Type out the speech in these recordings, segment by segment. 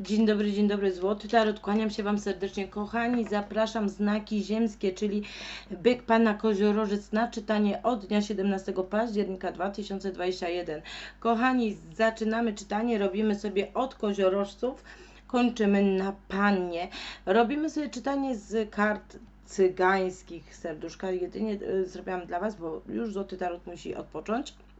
Dzień dobry, dzień dobry, Złoty Tarot. Kłaniam się Wam serdecznie, kochani. Zapraszam znaki ziemskie, czyli byk Pana Koziorożec na czytanie od dnia 17 października 2021. Kochani, zaczynamy czytanie, robimy sobie od koziorożców, kończymy na Pannie. Robimy sobie czytanie z kart cygańskich serduszka. Jedynie y, zrobiłam dla Was, bo już Złoty Tarot musi odpocząć e,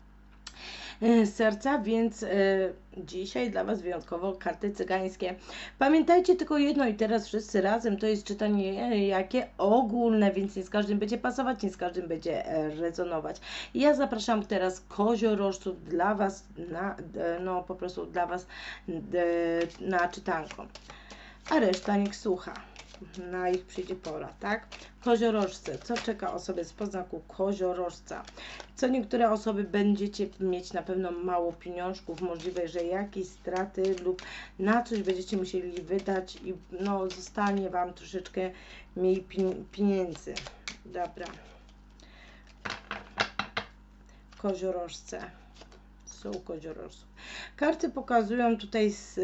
serca, więc y, dzisiaj dla Was wyjątkowo karty cygańskie. Pamiętajcie tylko jedno i teraz wszyscy razem, to jest czytanie e, jakie ogólne, więc nie z każdym będzie pasować, nie z każdym będzie e, rezonować. Ja zapraszam teraz koziorożców dla Was, na, e, no po prostu dla Was e, na czytanko. A reszta niech słucha na ich przyjdzie pora, tak? Koziorożce, co czeka osoby z poznaku koziorożca? Co niektóre osoby będziecie mieć na pewno mało pieniążków, możliwe, że jakieś straty lub na coś będziecie musieli wydać i no zostanie Wam troszeczkę mniej pieniędzy. Dobra. Koziorożce są koziorożców. Karty pokazują tutaj z,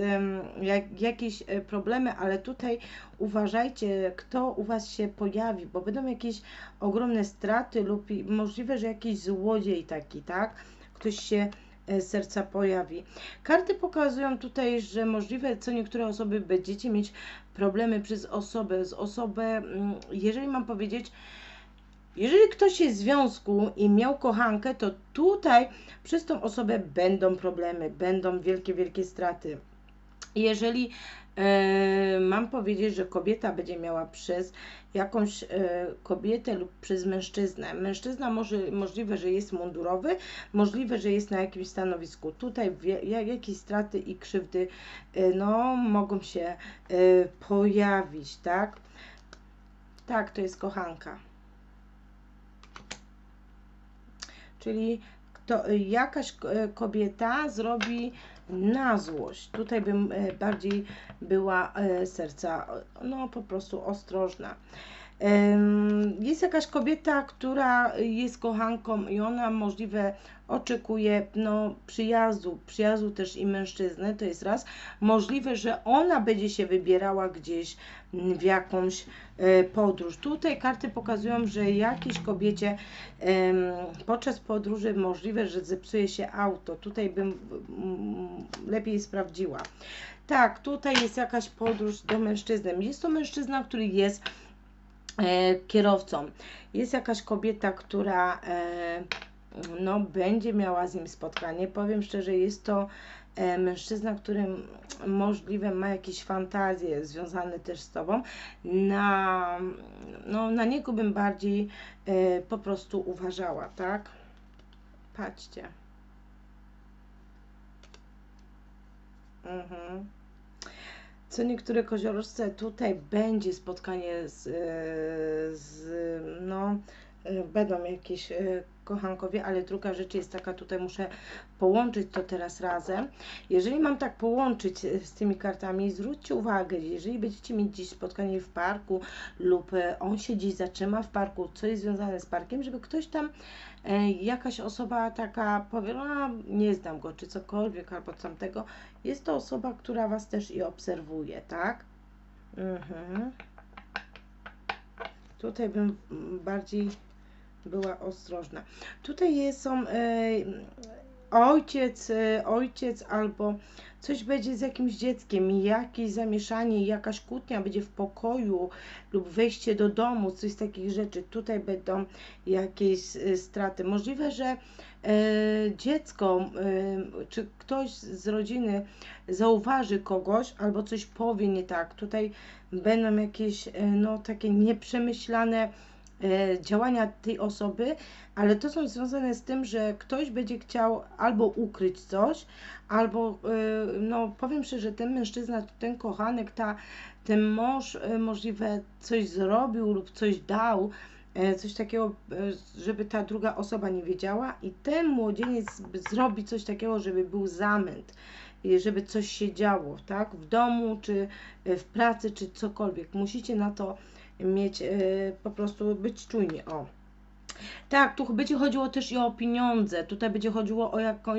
jak, jakieś e, problemy, ale tutaj uważajcie, kto u Was się pojawi, bo będą jakieś ogromne straty lub możliwe, że jakiś złodziej taki, tak? Ktoś się e, serca pojawi. Karty pokazują tutaj, że możliwe, co niektóre osoby będziecie mieć problemy przez osobę, z osobę, mm, jeżeli mam powiedzieć, jeżeli ktoś jest w związku i miał kochankę, to tutaj przez tą osobę będą problemy, będą wielkie, wielkie straty. Jeżeli e, mam powiedzieć, że kobieta będzie miała przez jakąś e, kobietę lub przez mężczyznę. Mężczyzna może, możliwe, że jest mundurowy, możliwe, że jest na jakimś stanowisku. Tutaj jakieś straty i krzywdy e, no, mogą się pojawić, tak? Tak, to jest kochanka. Czyli kto, jakaś e, kobieta zrobi na złość. Tutaj bym e, bardziej była e, serca, no po prostu ostrożna. Jest jakaś kobieta, która jest kochanką i ona możliwe oczekuje no, przyjazdu, przyjazdu też i mężczyzny, to jest raz. Możliwe, że ona będzie się wybierała gdzieś w jakąś e, podróż. Tutaj karty pokazują, że jakiejś kobiecie podczas podróży możliwe, że zepsuje się auto. Tutaj bym lepiej sprawdziła. Tak, tutaj jest jakaś podróż do mężczyzny. Jest to mężczyzna, który jest e, kierowcą. Jest jakaś kobieta, która e, no, będzie miała z nim spotkanie. Powiem szczerze, jest to e, mężczyzna, który możliwe ma jakieś fantazje związane też z tobą. Na, no, na niego bym bardziej e, po prostu uważała, tak? Patrzcie. Mhm co niektóre koziorożce tutaj będzie spotkanie z, e, z no, będą jakieś e, kochankowie, ale druga rzecz jest taka, tutaj muszę połączyć to teraz razem. Jeżeli mam tak połączyć z tymi kartami, zwróćcie uwagę, jeżeli będziecie mieć dziś spotkanie w parku lub on się dziś zatrzyma w parku, co jest związane z parkiem, żeby ktoś tam, jakaś osoba taka powie, no nie znam go, czy cokolwiek, albo tamtego, jest to osoba, która Was też i obserwuje, tak? Mhm. Tutaj bym bardziej była ostrożna. Tutaj są e, ojciec, e, ojciec albo coś będzie z jakimś dzieckiem, jakieś zamieszanie, jakaś kłótnia będzie w pokoju lub wejście do domu, coś z takich rzeczy. Tutaj będą jakieś e, straty. Możliwe, że dziecko czy ktoś z rodziny zauważy kogoś albo coś powie nie tak. Tutaj będą jakieś no, takie nieprzemyślane działania tej osoby, ale to są związane z tym, że ktoś będzie chciał albo ukryć coś, albo, e, no powiem szczerze, ten mężczyzna, ten kochanek, ta, ten mąż e, możliwe coś zrobił lub coś dał, coś takiego, żeby ta druga osoba nie wiedziała i ten młodzieniec zrobi coś takiego, żeby był zamęt, żeby coś się działo, tak, w domu, czy w pracy, czy cokolwiek. Musicie na to mieć, e, po prostu być czujni, o. Tak, tu będzie chodziło też i o pieniądze. Tutaj będzie chodziło o jaką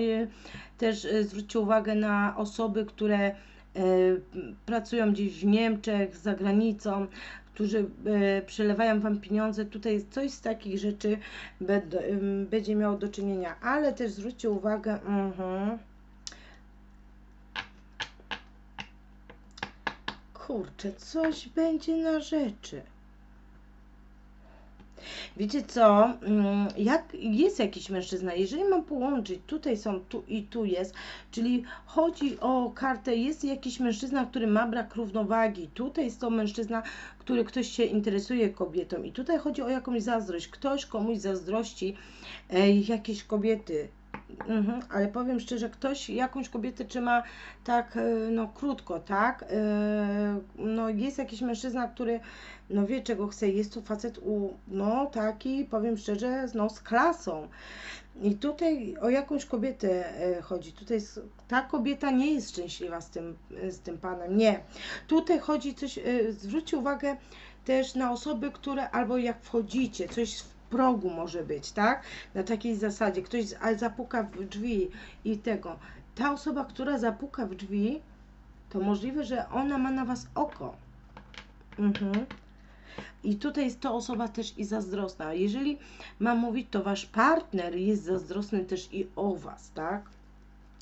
też e, zwróćcie uwagę na osoby, które pracują gdzieś w Niemczech, za granicą, którzy przelewają Wam pieniądze. Tutaj coś z takich rzeczy będzie miało do czynienia, ale też zwróćcie uwagę, uh kurczę, coś będzie na rzeczy. Wiecie co, mm, jak jest jakiś mężczyzna, jeżeli mam połączyć, tutaj są, tu i tu jest, czyli chodzi o kartę, jest jakiś mężczyzna, który ma brak równowagi, tutaj jest to mężczyzna, który ktoś się interesuje kobietą i tutaj chodzi o jakąś zazdrość, ktoś komuś zazdrości e, jakiejś kobiety, Mhm, ale powiem szczerze, ktoś jakąś kobietę trzyma tak, e, no krótko, tak? E, no jest jakiś mężczyzna, który, no wie czego chce, jest to facet u, no taki, powiem szczerze, no z klasą. I tutaj o jakąś kobietę e, chodzi. Tutaj ta kobieta nie jest szczęśliwa z tym, z tym panem. Nie. Tutaj chodzi coś, zwróćcie uwagę też na osoby, które albo jak wchodzicie, coś progu może być, tak? Na takiej zasadzie. Ktoś zapuka w drzwi i tego. Ta osoba, która zapuka w drzwi, to możliwe, że ona ma na Was oko. Mhm. I tutaj jest to osoba też i zazdrosna. Jeżeli mam mówić, to Wasz partner jest zazdrosny też i o Was, tak?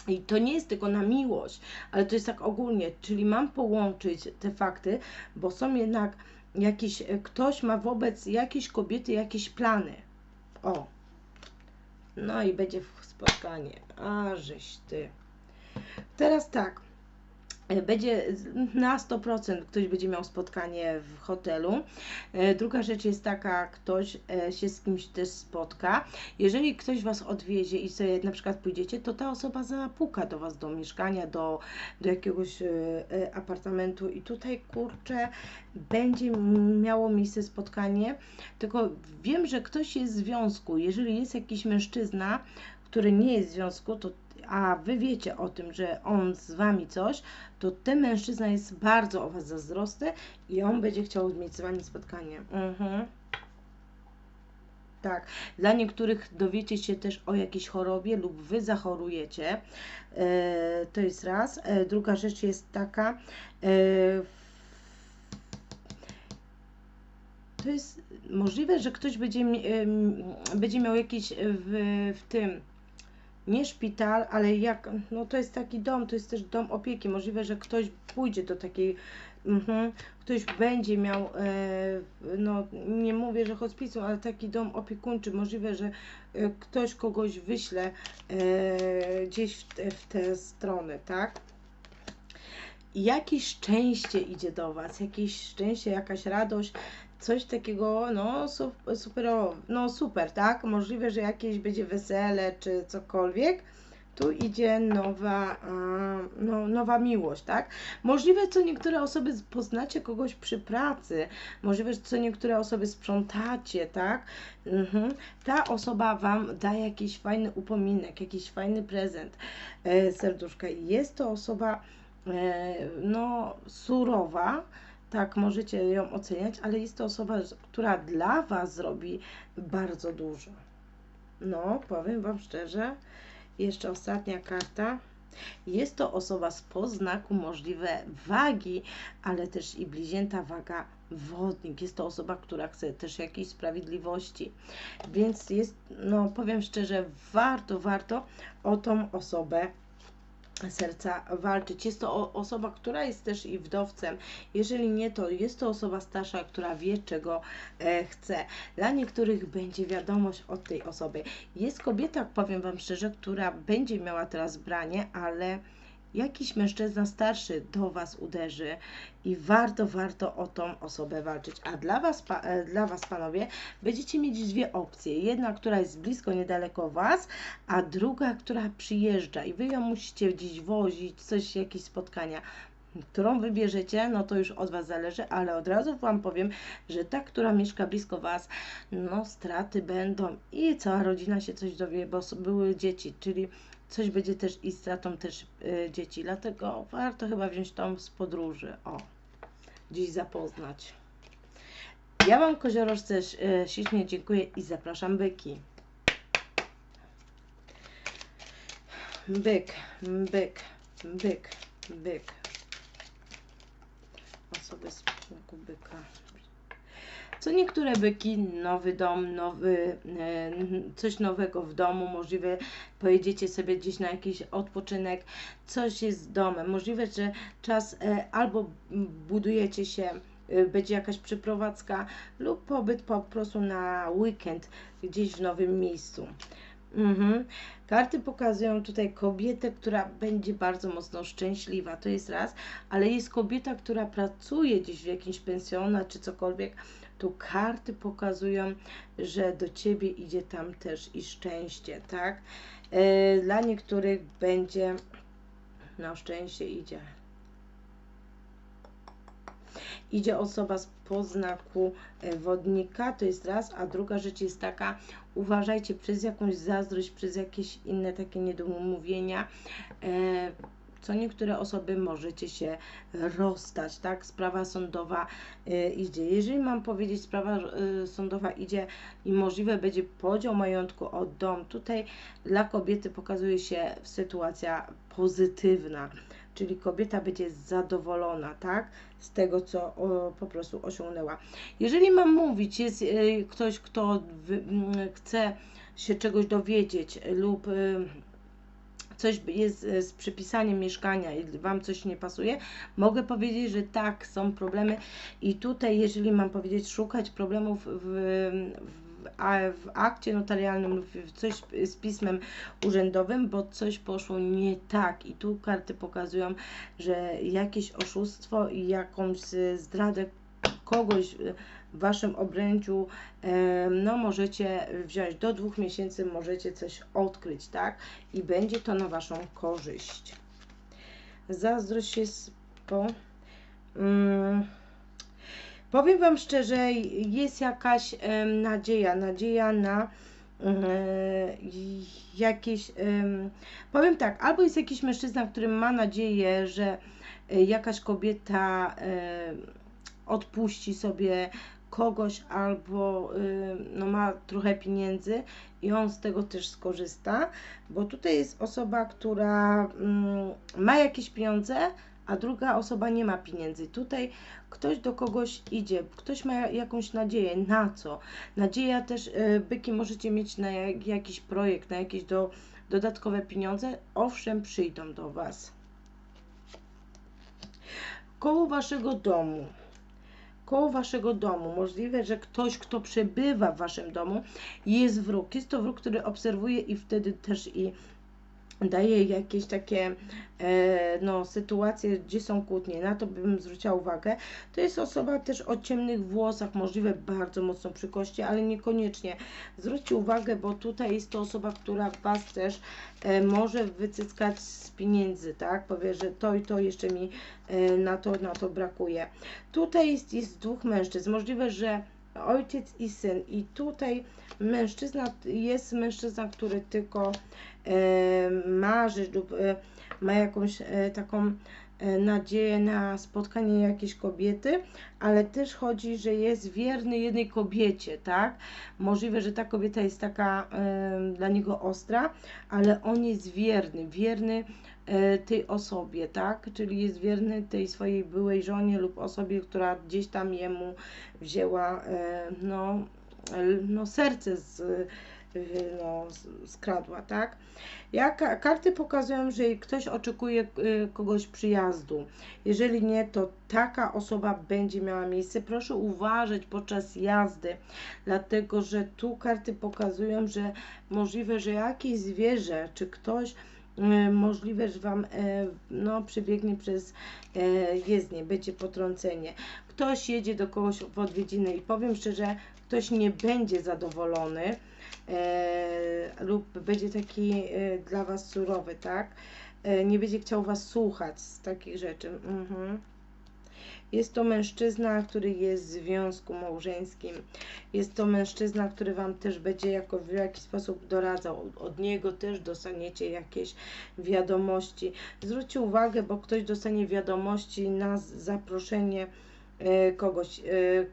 I to nie jest tylko na miłość, ale to jest tak ogólnie, czyli mam połączyć te fakty, bo są jednak jakiś, e, ktoś ma wobec jakiejś kobiety jakieś plany. O. No i będzie spotkanie. A żeś ty. Teraz tak. E, będzie na 100% ktoś będzie miał spotkanie w hotelu. E, druga rzecz jest taka, ktoś e, się z kimś też spotka. Jeżeli ktoś Was odwiezie i sobie na przykład pójdziecie, to ta osoba zapuka do Was do mieszkania, do, do jakiegoś apartamentu i tutaj kurczę, będzie miało miejsce spotkanie. Tylko wiem, że ktoś jest w związku. Jeżeli jest jakiś mężczyzna, który nie jest w związku, to a wy wiecie o tym, że on z wami coś, to ten mężczyzna jest bardzo o was zazdrosny i on będzie chciał mieć z wami spotkanie. Mhm. Tak, dla niektórych dowiecie się też o jakiejś chorobie lub wy zachorujecie. E, to jest raz. E, druga rzecz jest taka. E, to jest możliwe, że ktoś będzie, będzie miał jakieś w, w tym nie szpital, ale jak, no to jest taki dom, to jest też dom opieki. Możliwe, że ktoś pójdzie do takiej, mhm, ktoś będzie miał, e, no nie mówię, że hospicjum, ale taki dom opiekuńczy. Możliwe, że e, ktoś kogoś wyśle e, gdzieś w te, w te strony, tak? jakieś szczęście idzie do Was, jakieś szczęście, jakaś radość, coś takiego, no super, no super, tak? Możliwe, że jakieś będzie wesele czy cokolwiek. Tu idzie nowa, no, nowa miłość, tak? Możliwe, co niektóre osoby poznacie kogoś przy pracy, możliwe, co niektóre osoby sprzątacie, tak? Mhm. Ta osoba Wam da jakiś fajny upominek, jakiś fajny prezent, e, serduszka. Jest to osoba, e, no, surowa, tak, możecie ją oceniać, ale jest to osoba, która dla Was zrobi bardzo dużo. No, powiem Wam szczerze, jeszcze ostatnia karta. Jest to osoba z poznaku możliwe wagi, ale też i bliźnięta waga wodnik. Jest to osoba, która chce też jakiejś sprawiedliwości. Więc jest, no powiem szczerze, warto, warto o tą osobę serca walczyć. Jest to osoba, która jest też i wdowcem. Jeżeli nie, to jest to osoba starsza, która wie, czego e, chce. Dla niektórych będzie wiadomość od tej osoby. Jest kobieta, powiem Wam szczerze, która będzie miała teraz branie, ale jakiś mężczyzna starszy do Was uderzy i warto, warto o tą osobę walczyć. A dla Was, e, dla was panowie, będziecie mieć dwie opcje. Jedna, która jest blisko, niedaleko Was, a druga, która przyjeżdża i Wy ją musicie gdzieś wozić, coś, jakieś spotkania którą wybierzecie, no to już od Was zależy, ale od razu Wam powiem, że ta, która mieszka blisko Was, no straty będą i cała rodzina się coś dowie, bo były dzieci, czyli coś będzie też i stratą też y, dzieci. Dlatego warto chyba wziąć tą z podróży. O, dziś zapoznać. Ja Wam koziorożce y, ślicznie dziękuję i zapraszam byki. Byk, byk, byk, byk. osoby z znaku byka. Co niektóre byki, nowy dom, nowy, e, coś nowego w domu, możliwe pojedziecie sobie gdzieś na jakiś odpoczynek, coś jest z domem, możliwe, że czas e, albo budujecie się, e, będzie jakaś przeprowadzka lub pobyt po prostu na weekend gdzieś w nowym miejscu. Mhm. Karty pokazują tutaj kobietę, która będzie bardzo mocno szczęśliwa, to jest raz, ale jest kobieta, która pracuje gdzieś w jakimś pensjonat czy cokolwiek, tu karty pokazują, że do Ciebie idzie tam też i szczęście, tak? E, dla niektórych będzie, no szczęście idzie. Idzie osoba z poznaku e, wodnika, to jest raz, a druga rzecz jest taka, uważajcie przez jakąś zazdrość, przez jakieś inne takie niedomówienia, e, co niektóre osoby możecie się rozstać, tak? Sprawa sądowa y, idzie. Jeżeli mam powiedzieć, sprawa y, sądowa idzie i możliwe będzie podział majątku od dom, tutaj dla kobiety pokazuje się sytuacja pozytywna czyli kobieta będzie zadowolona, tak, z tego, co o, po prostu osiągnęła. Jeżeli mam mówić, jest y, ktoś, kto chce się czegoś dowiedzieć lub y, coś jest e, z przypisaniem mieszkania i Wam coś nie pasuje, mogę powiedzieć, że tak, są problemy. I tutaj, jeżeli mam powiedzieć, szukać problemów w, w, w akcie notarialnym lub coś z pismem urzędowym, bo coś poszło nie tak. I tu karty pokazują, że jakieś oszustwo i jakąś zdradę kogoś w Waszym obrędziu, no możecie wziąć do dwóch miesięcy, możecie coś odkryć, tak? I będzie to na Waszą korzyść. Zazdrość jest po... Um, powiem Wam szczerze, jest jakaś nadzieja, nadzieja na um, jakieś, powiem tak, albo jest jakiś mężczyzna, który ma nadzieję, że e, jakaś kobieta odpuści sobie kogoś albo y, no, ma trochę pieniędzy i on z tego też skorzysta, bo tutaj jest osoba, która mm, ma jakieś pieniądze, a druga osoba nie ma pieniędzy. Tutaj ktoś do kogoś idzie, ktoś ma jakąś nadzieję. Na co? Nadzieja też, y, byki możecie mieć na jakiś projekt, na jakieś do, dodatkowe pieniądze. Owszem, przyjdą do Was. Koło Waszego domu koło waszego domu. Możliwe, że ktoś, kto przebywa w waszym domu, jest wróg. Jest to wróg, który obserwuje i wtedy też i daje jakieś takie e, no, sytuacje, gdzie są kłótnie, na to bym zwróciła uwagę. To jest osoba też o ciemnych włosach, możliwe bardzo mocno przy kości, ale niekoniecznie. Zwróćcie uwagę, bo tutaj jest to osoba, która Was też e, może wycyskać z pieniędzy, tak? Powie, że to i to jeszcze mi e, na to, na to brakuje. Tutaj jest, jest dwóch mężczyzn. Możliwe, że ojciec i syn. I tutaj mężczyzna jest mężczyzna, który tylko e, marzy lub e, ma jakąś e, taką nadzieję na spotkanie jakiejś kobiety, ale też chodzi, że jest wierny jednej kobiecie, tak? Możliwe, że ta kobieta jest taka e, dla niego ostra, ale on jest wierny, wierny E, tej osobie, tak? Czyli jest wierny tej swojej byłej żonie lub osobie, która gdzieś tam jemu wzięła e, no, no serce z, e, no, skradła, tak? Jak karty pokazują, że ktoś oczekuje kogoś przyjazdu. Jeżeli nie, to taka osoba będzie miała miejsce. Proszę uważać podczas jazdy, dlatego że tu karty pokazują, że możliwe, że jakieś zwierzę czy ktoś E, możliwe, że Wam no, przebiegnie przez jezdnię, będzie potrącenie. Ktoś jedzie do kogoś w odwiedziny i powiem szczerze, ktoś nie będzie zadowolony lub będzie taki dla Was surowy, tak? nie będzie chciał Was słuchać z takich rzeczy. Mhm. Jest to mężczyzna, który jest w związku małżeńskim. Jest to mężczyzna, który Wam też będzie jako w jakiś sposób doradzał. Od niego też dostaniecie jakieś wiadomości. Zwróćcie uwagę, bo ktoś dostanie wiadomości na zaproszenie e, kogoś, e,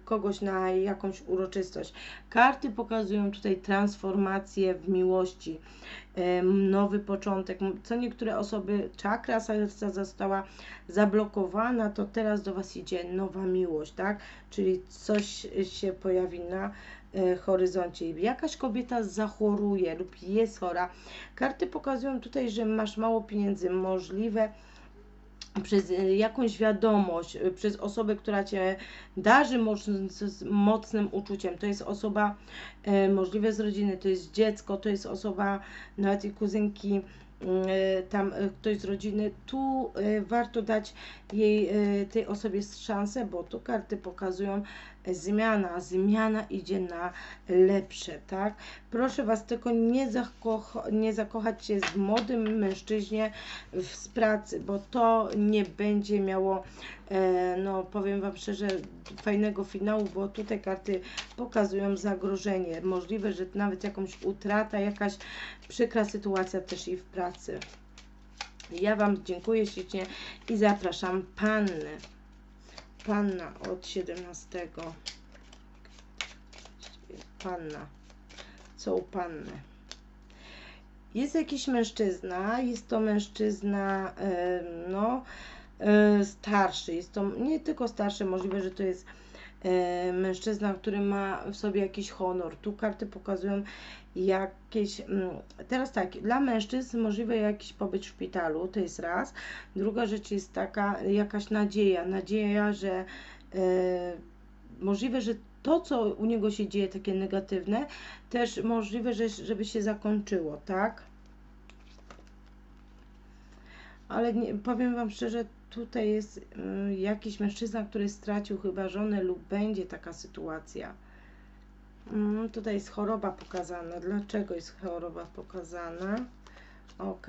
kogoś na jakąś uroczystość. Karty pokazują tutaj transformację w miłości, e, nowy początek. Co niektóre osoby, czakra serca została zablokowana, to teraz do Was idzie nowa miłość, tak? Czyli coś się pojawi na horyzoncie. Jakaś kobieta zachoruje lub jest chora. Karty pokazują tutaj, że masz mało pieniędzy, możliwe przez y, jakąś wiadomość, y, przez osobę, która Cię darzy mocnym uczuciem. To jest osoba e, możliwe z rodziny, to jest dziecko, to jest osoba nawet i kuzynki, e, tam e, ktoś z rodziny. Tu warto dać jej, tej osobie szansę, bo tu karty pokazują, zmiana, zmiana idzie na lepsze, tak? Proszę Was tylko nie, zakocha, nie zakochać się w młodym mężczyźnie z pracy, bo to nie będzie miało, e, no powiem Wam szczerze, fajnego finału, bo tutaj karty pokazują zagrożenie. Możliwe, że nawet jakąś utrata, jakaś przykra sytuacja też i w pracy. Ja Wam dziękuję ślicznie i zapraszam Pannę. Panna od 17. Panna. Co u panny? Jest jakiś mężczyzna, jest to mężczyzna, no, e, starszy. Jest to nie tylko starszy, możliwe, że to jest e, mężczyzna, który ma w sobie jakiś honor. Tu karty pokazują jakieś. Mm, teraz tak, dla mężczyzn możliwe jakiś pobyt w szpitalu, to jest raz. Druga rzecz jest taka, jakaś nadzieja, nadzieja, że e, możliwe, że to, co u niego się dzieje, takie negatywne, też możliwe, że, żeby się zakończyło, tak? Ale nie, powiem Wam szczerze, tutaj jest y, jakiś mężczyzna, który stracił chyba żonę lub będzie taka sytuacja. Mm, tutaj jest choroba pokazana. Dlaczego jest choroba pokazana? Ok.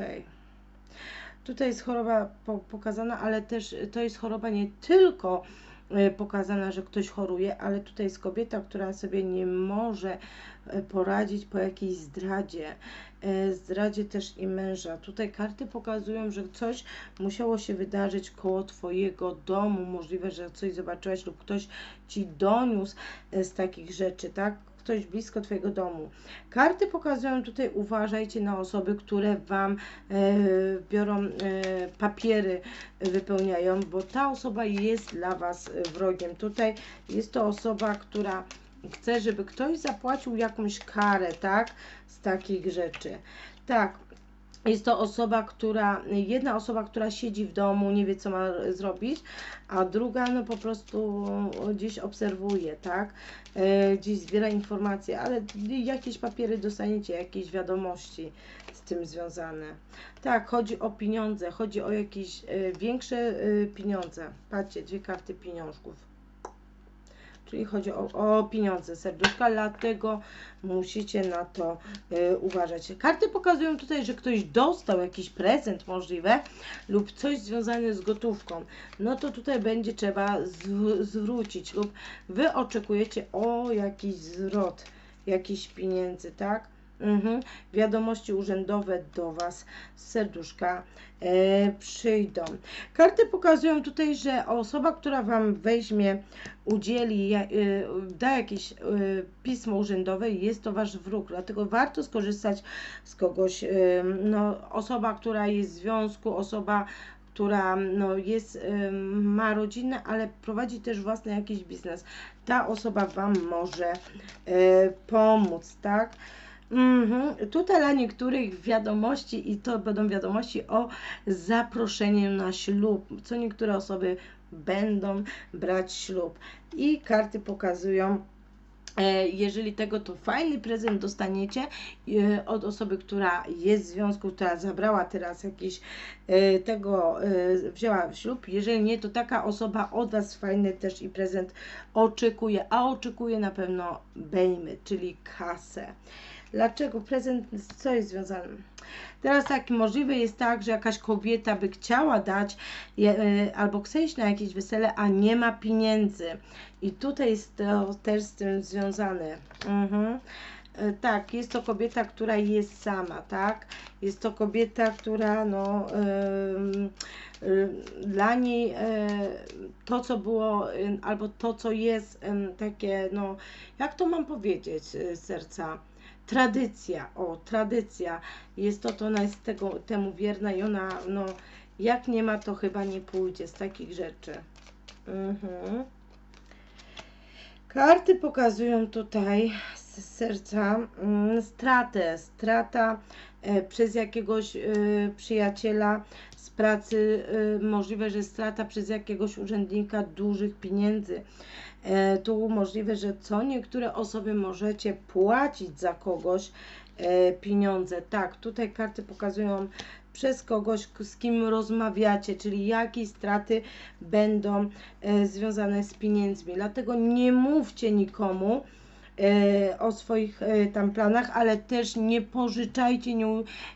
Tutaj jest choroba po, pokazana, ale też to jest choroba nie tylko pokazana, że ktoś choruje, ale tutaj jest kobieta, która sobie nie może y, poradzić po jakiejś zdradzie. Y, zdradzie też i męża. Tutaj karty pokazują, że coś musiało się wydarzyć koło Twojego domu. Możliwe, że coś zobaczyłaś lub ktoś Ci doniósł z takich rzeczy, tak? Ktoś blisko Twojego domu. Karty pokazują tutaj, uważajcie na osoby, które Wam e, biorą e, papiery, wypełniają, bo ta osoba jest dla Was wrogiem. Tutaj jest to osoba, która chce, żeby ktoś zapłacił jakąś karę, tak, z takich rzeczy. Tak, jest to osoba, która, jedna osoba, która siedzi w domu, nie wie co ma zrobić, a druga no po prostu gdzieś obserwuje, tak? E, gdzieś zbiera informacje, ale jakieś papiery dostaniecie, jakieś wiadomości z tym związane. Tak, chodzi o pieniądze, chodzi o jakieś e, większe e, pieniądze. Patrzcie, dwie karty pieniążków czyli chodzi o, o pieniądze, serduszka, dlatego musicie na to y, uważać. Karty pokazują tutaj, że ktoś dostał jakiś prezent możliwe lub coś związane z gotówką, no to tutaj będzie trzeba zwrócić lub Wy oczekujecie o jakiś zwrot jakichś pieniędzy, tak? Mhm. Wiadomości urzędowe do Was z serduszka e, przyjdą. Karty pokazują tutaj, że osoba, która Wam weźmie, udzieli, e, da jakieś e, pismo urzędowe, jest to Wasz wróg. Dlatego warto skorzystać z kogoś, e, no, osoba, która jest w związku, osoba, która no, jest, y, ma rodzinę, ale prowadzi też własny jakiś biznes. Ta osoba Wam może y, pomóc, tak? Mhm. Tutaj dla niektórych wiadomości, i to będą wiadomości o zaproszeniu na ślub, co niektóre osoby będą brać ślub. I karty pokazują, e, jeżeli tego, to fajny prezent dostaniecie e, od osoby, która jest w związku, która zabrała teraz jakiś e, tego, wzięła ślub. Jeżeli nie, to taka osoba od Was fajny też i prezent oczekuje, a oczekuje na pewno bejmy, czyli kasę. Dlaczego prezent, co jest związane? Teraz tak, możliwe jest tak, że jakaś kobieta by chciała dać je, y, albo chce iść na jakieś wesele, a nie ma pieniędzy. I tutaj jest to też z tym związane. Mhm. e, tak, jest to kobieta, która jest sama, tak? Jest to kobieta, która no em, y, dla niej e, to, co było, albo to, co jest takie, no, jak to mam powiedzieć, serca? Tradycja, o, tradycja. Jest to, to ona jest tego, temu wierna i ona, no, jak nie ma, to chyba nie pójdzie z takich rzeczy. Mhm. Karty pokazują tutaj z serca mm, stratę, strata e, przez jakiegoś e, przyjaciela z pracy, e, możliwe, że strata przez jakiegoś urzędnika dużych pieniędzy. E, tu możliwe, że co niektóre osoby możecie płacić za kogoś e, pieniądze. Tak, tutaj karty pokazują przez kogoś, z kim rozmawiacie, czyli jakie straty będą e, związane z pieniędzmi. Dlatego nie mówcie nikomu o swoich tam planach, ale też nie pożyczajcie, nie,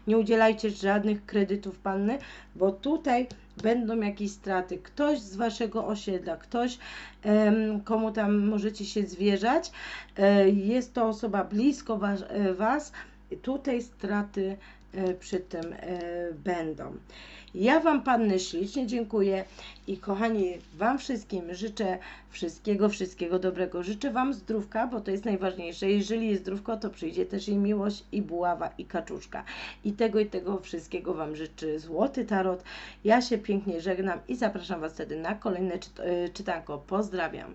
nie udzielajcie żadnych kredytów panny, bo tutaj będą jakieś straty. Ktoś z waszego osiedla, ktoś, komu tam możecie się zwierzać, e, jest to osoba blisko was, e, was, tutaj straty e, przy tym będą. Ja Wam Panny ślicznie dziękuję i kochani, Wam wszystkim życzę wszystkiego, wszystkiego dobrego. Życzę Wam zdrówka, bo to jest najważniejsze. Jeżeli jest zdrówko, to przyjdzie też i miłość, i buława, i kaczuszka. I tego i tego wszystkiego Wam życzy Złoty Tarot. Ja się pięknie żegnam i zapraszam Was wtedy na kolejne czyt- e, czytanko. Pozdrawiam.